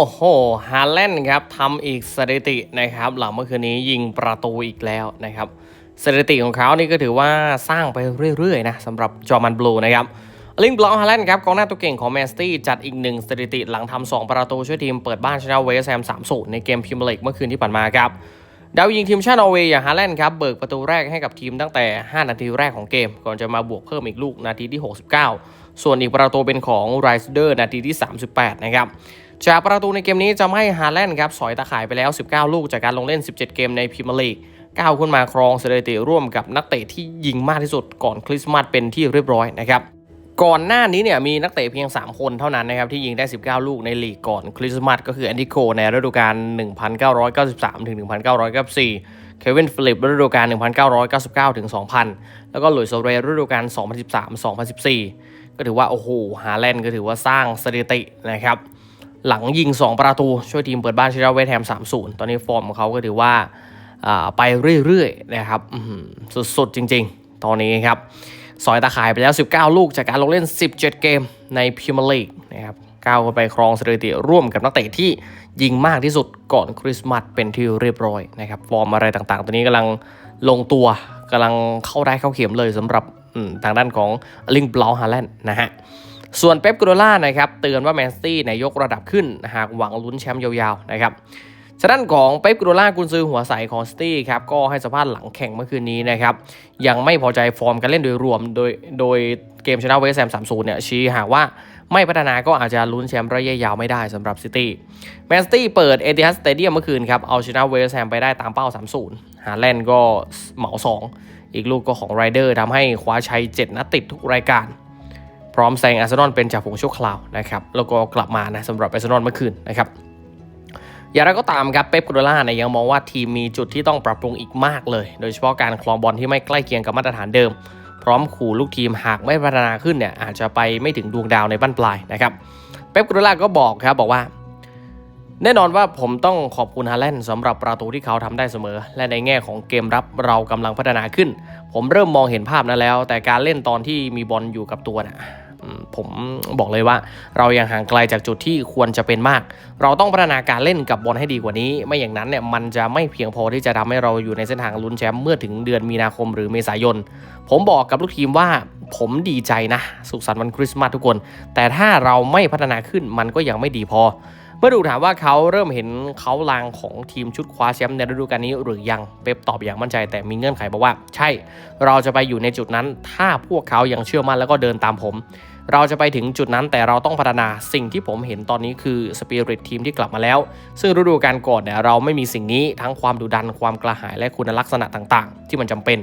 โอ้โห ฮาแลนด์ครับทำอีกสถิตินะครับ หลังเมื่อคืนนี้ยิงประตูอีกแล้วนะครับสถิติของเขานี่ก็ถือว่าสร้างไปเรื่อยๆนะสำหรับจอมันบลูนะครับลิงบล็อกฮาแลนด์ครับกองหน้าตัวเก่งของแมนสตี้จัดอีกหนึ่งสถิติหลังทำสองประตูช่วยทีมเปิดบ้านชนะเวสต์แฮม3-0ในเกมพรีเมียร์ลีกเมื่อคืนที่ผ่านมาครับดาวยิงทีมชาตินอร์เวย์อย่างฮาแลนด์ครับเบิกประตูแรกให้กับทีมตั้งแต่ 5 นาทีแรกของเกม ก่อนจะมาบวกเพิ่มอีกลูกนาทีที่ 69 ส่วนอีกประตูเป็นของไรส์เดอร์นาทีที่ 38 นะครับ จากประตูในเกมนี้จะให้ฮาแลนด์ครับสอยตะข่ายไปแล้ว 19 ลูกจากการลงเล่น 17 เกมในพรีเมียร์ลีกก้าวขึ้นมาครองสถิติร่วมกับนักเตะที่ยิงมากที่สุดก่อนคริสต์มาสเป็นที่เรียบร้อยนะครับก่อนหน้านี้เนี่ยมีนักเตะเพียง 3 คนเท่านั้นนะครับที่ยิงได้ 19 ลูกในลีกก่อนคริสต์มาสก็คือแอนดิโกในฤดูกาล 1993ถึง1994 เควินฟิลิปฤดูกาล 1999ถึง2000 แล้วก็หลุยส์โซเรฤดูกาล 2013 2014 ก็ถือว่า โอ้โห ฮาแลนด์ก็ถือว่าสร้างสถิตินะครับ หลังยิง 2 ประตู ช่วยทีมเปิดบ้านชนะเวสแฮม 3-0 ตอนนี้ฟอร์มของเขาก็ถือว่าไปเรื่อยๆนะครับสุดๆ จริงๆ ตอนนี้ครับสอยตาข่ายไปแล้ว 19 ลูกจากการลงเล่น 17 เกมในพรีเมียร์ลีกนะครับก้าวไปครองสถิติร่วมกับนักเตะที่ยิงมากที่สุดก่อนคริสต์มาสเป็นที่เรียบร้อยนะครับฟอร์มอะไรต่างๆ ตอนนี้กำลังลงตัวกำลังเข้าได้เข้าเข็มเลยสำหรับทางด้านของลิงบลาฮาแลนด์นะฮะ ส่วนเป๊ปกูโดล่านะครับเตือนว่าแมนซิตี้เนี่ยยกระดับขึ้นหากหวังลุ้นแชมป์ยาวๆนะครับฉะนั้นของเป๊ปกูโดล่ากุนซือหัวใสของซิตี้ครับก็ให้สัมภาษณ์หลังแข่งเมื่อคืนนี้นะครับยังไม่พอใจฟอร์มการเล่นโดยรวม โดยโดยเกมชนะเวสต์แฮม3-0เนี่ยชี้หากว่าไม่พัฒนาก็อาจจะลุ้นแชมป์ระยะยาวไม่ได้สำหรับซิตี้แมนซิตี้เปิดเอติฮัดสเตเดียมเมื่อคืนครับเอาชนะเวสต์แฮมไปได้ตามเป้า 3-0 ฮาแลนด์ก็เหมา 2 อีกลูกก็ของไรเดอร์ทำให้คว้าชัย 7 นัดติดทุกรายการ ร้อมแซงอาร์เซนอลเป็นจ่าฝูงชั่วคราวนะครับแล้วก็กลับมานะสำหรับอาร์เซนอลเมื่อคืนนะครับอย่างไรก็ตามครับเป๊ปกูโดล่าเนี่ยยังมองว่าทีมมีจุดที่ต้องปรับปรุงอีกมากเลย โดยเฉพาะการคลองบอลที่ไม่ใกล้เคียงกับมาตรฐานเดิม พร้อมขู่ลูกทีมหากไม่พัฒนาขึ้นเนี่ยอาจจะไปไม่ถึงดวงดาวในบั้นปลายนะครับเป๊ปกูโดล่าก็บอกครับบอกว่า แน่นอนว่าผมต้องขอบคุณฮาแลนด์สำหรับประตูที่เขาทำได้เสมอ และในแง่ของเกมรับเรากำลังพัฒนาขึ้น ผมเริ่มมองเห็นภาพนั้นแล้ว แต่การเล่นตอนที่มีบอลอยู่กับตัวน่ะ ผมบอกเลยว่า เรายังห่างไกลจากจุดที่ควรจะเป็นมาก เราต้องพัฒนาการเล่นกับบอลให้ดีกว่านี้ ไม่อย่างนั้นเนี่ยมันจะไม่เพียงพอที่จะทำให้เราอยู่ในเส้นทางลุ้นแชมป์เมื่อถึงเดือนมีนาคมหรือเมษายน ผมบอกกับลูกทีมว่าผมดีใจนะ สุขสันต์วันคริสต์มาสทุกคน แต่ถ้าเราไม่พัฒนาขึ้นมันก็ยังไม่ดีพอ เมื่อดูถามว่าเขาเริ่มเห็นเขาลางของทีมชุดคว้าแชมป์ในฤดูกาลนี้หรือยังเป๊ปตอบอย่างมั่นใจแต่มีเงื่อนไขบอกว่า ใช่ เราจะไปอยู่ในจุดนั้น ถ้าพวกเขายังเชื่อมั่นแล้วก็เดินตามผม เราจะไปถึงจุดนั้นแต่เราต้องพัฒนาสิ่งที่ผมเห็นตอนนี้คือสปิริตทีมที่กลับมาแล้ว ซึ่งฤดูกาลก่อนเนี่ยเราไม่มีสิ่งนี้ทั้งความดุดันความกระหายและคุณลักษณะต่าง ๆ ที่มันจำเป็น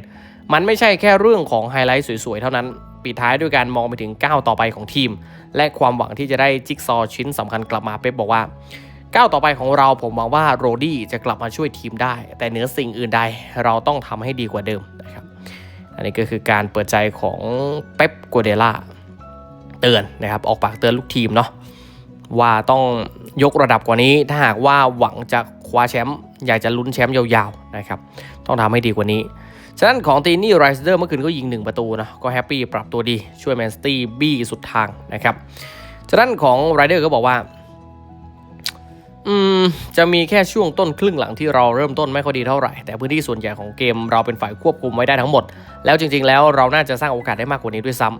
มันไม่ใช่แค่เรื่องของไฮไลท์สวยๆเท่านั้น ปิดท้ายด้วยการมองไปถึงก้าวต่อไปของทีม และความหวังที่จะได้จิ๊กซอชิ้นสำคัญกลับมาเป๊ปบอกว่าก้าวต่อไปของเราผมหวังว่าโรดี้จะกลับมาช่วยทีมได้ แต่เหนือสิ่งอื่นใดเราต้องทำให้ดีกว่าเดิมนะครับอันนี้ก็คือการเปิดใจของเป๊ปกัวเดล่าเตือนนะครับออกปากเตือนลูกทีมเนาะว่าต้องยกระดับกว่านี้ถ้าหากว่าหวังจะคว้าแชมป์อยากจะลุ้นแชมป์ยาวๆนะครับต้องทำให้ดีกว่านี้ ฉะนั้นของตีนี่ไรเดอร์เมื่อคืนก็ยิง 1 ประตูนะก็แฮปปี้ปรับตัวดีช่วยแมนสตี้บี้สุดทางนะครับฉะนั้นของไรเดอร์ก็บอกว่าอืมจะมีแค่ช่วงต้นครึ่งหลังที่เราเริ่มต้นไม่ค่อยดีเท่าไหร่ แต่พื้นที่ส่วนใหญ่ของเกมเราเป็นฝ่ายควบคุมไว้ได้ทั้งหมด แล้วจริง ๆ แล้วเราน่าจะสร้างโอกาสได้มากกว่านี้ด้วยซ้ำอ่า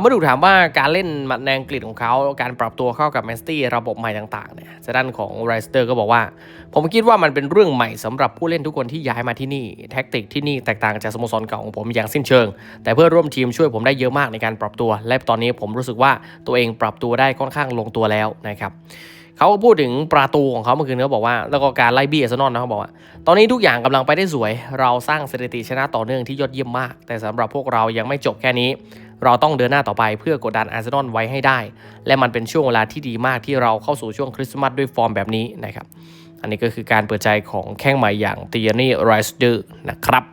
เมื่อถูกถามว่าการเล่นในอังกฤษของเขาการปรับตัวเข้ากับแมนสตี้ระบบใหม่ต่างๆเนี่ยจด้านของไรสเตอร์ก็บอกว่า ผมคิดว่ามันเป็นเรื่องใหม่สำหรับผู้เล่นทุกคนที่ย้ายมาที่นี่แท็กติกที่นี่แตกต่างจากสโมสรเก่าของผมอย่างสิ้นเชิง แต่เพื่อร่วมทีมช่วยผมได้เยอะมากในการปรับตัว และตอนนี้ผมรู้สึกว่าตัวเองปรับตัวได้ค่อนข้างลงตัวแล้วนะครับเขาก็พูดถึงประตูของเขาเมื่อคืนเขาบอกว่าแล้วก็การไล่บี้อาร์เซนอลนะเขาบอกว่า ตอนนี้ทุกอย่างกำลังไปได้สวย เราสร้างสถิติชนะต่อเนื่องที่ยอดเยี่ยมมาก แต่สำหรับพวกเรายังไม่จบแค่นี้ เราต้องเดินหน้าต่อไปเพื่อกดดันอาร์เซนอลไว้ให้ได้ และมันเป็นช่วงเวลาที่ดีมากที่เราเข้าสู่ช่วงคริสต์มาสด้วยฟอร์มแบบนี้นะครับ อันนี้ก็คือการเปิดใจของแข้งใหม่อย่างตียานี่ไรส์เดอร์นะครับ